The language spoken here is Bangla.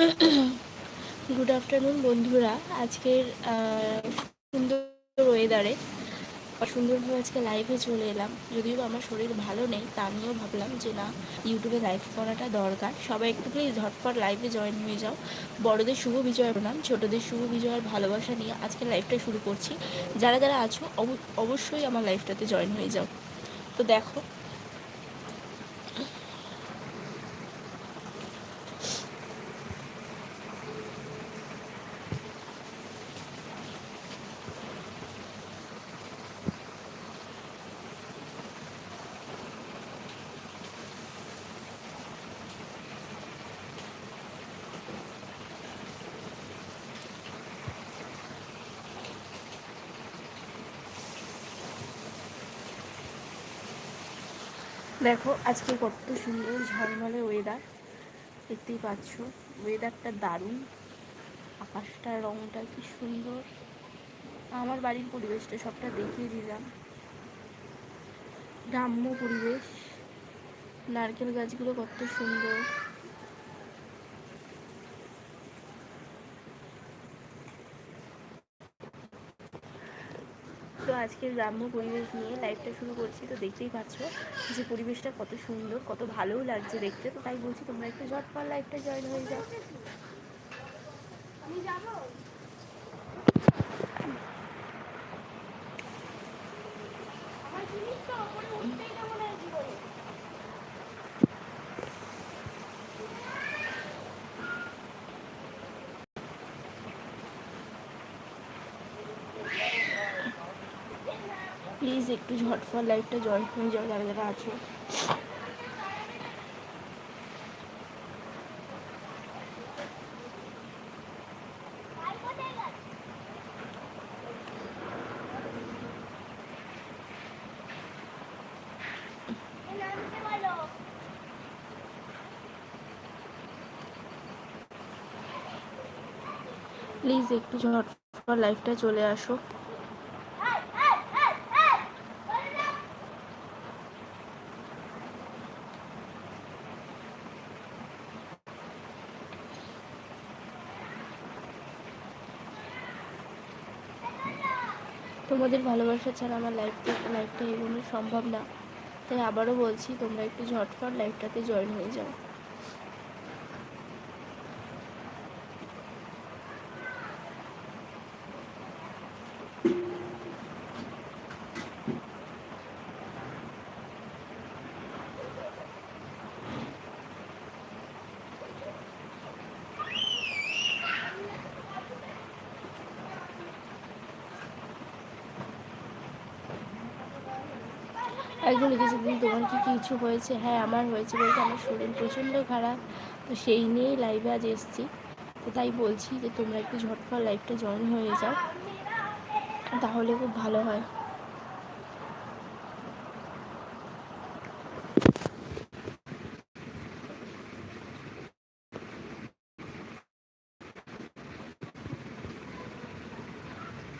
গুড আফটারনুন বন্ধুরা। আজকের সুন্দর ওয়েদারে সুন্দরভাবে আজকে লাইভে চলে এলাম। যদিও আমার শরীর ভালো নেই, তা নিয়েও ভাবলাম যে না ইউটিউবে লাইভ করাটা দরকার। সবাই একটু প্লিজ ঝটফট লাইভে জয়েন হয়ে যাও। বড়দের শুভ বিজয় প্রণাম, ছোটদের শুভ বিজয়ের ভালোবাসা নিয়ে আজকে লাইভটা শুরু করছি। যারা যারা আছো অবশ্যই আমার লাইভটাতে জয়েন হয়ে যাও। তো দেখো দেখো, আজকে কত সুন্দর ঝলমলে ওয়েদার দেখতেই পাচ্ছ ওয়েদারটা দারুণ। আকাশটার রংটা কি সুন্দর। আমার বাড়ির পরিবেশটা সবটা দেখিয়ে দিলাম। গ্রাম্য পরিবেশ। নারকেল গাছগুলো কত সুন্দর। তো আজকের গ্রাম্য পরিবেশ নিয়ে লাইভটা শুরু করছি, তো দেখতেই পাচ্ছ যে পরিবেশটা কত সুন্দর, কত ভালোও লাগছে দেখতে, তো তাই বলছি তোমরা একটু ঝটপট লাইভটা জয়েন হয়ে যাও। আমি যাব আমার জিনিস তো ওপরে উঠতেই না মনে হয় জীবনে প্লিজ একটু ঝটফট লাইফটা জয়েন হয়ে যাও, যারা যারা আছো। প্লিজ একটু ঝটফট লাইফটা চলে আসো। তোমাদের ভালোবাসা ছাড়া আমার লাইফটা লাইফটা এগোনো সম্ভব না। তাই আবারও বলছি, তোমরা একটু ঝটফট লাইফটাতে জয়েন হয়ে যাও। একজন লিখেছে, দিদি, তোমার কি কিছু হয়েছে? হ্যাঁ আমার হয়েছে বলতে আমার শরীর প্রচণ্ড খারাপ, তো সেই নিয়েই লাইভে আজ এসেছি। তো তাই বলছি যে তোমরা একটু ঝটফট লাইভটা জয়েন হয়ে যাও, তাহলে খুব ভালো হয়।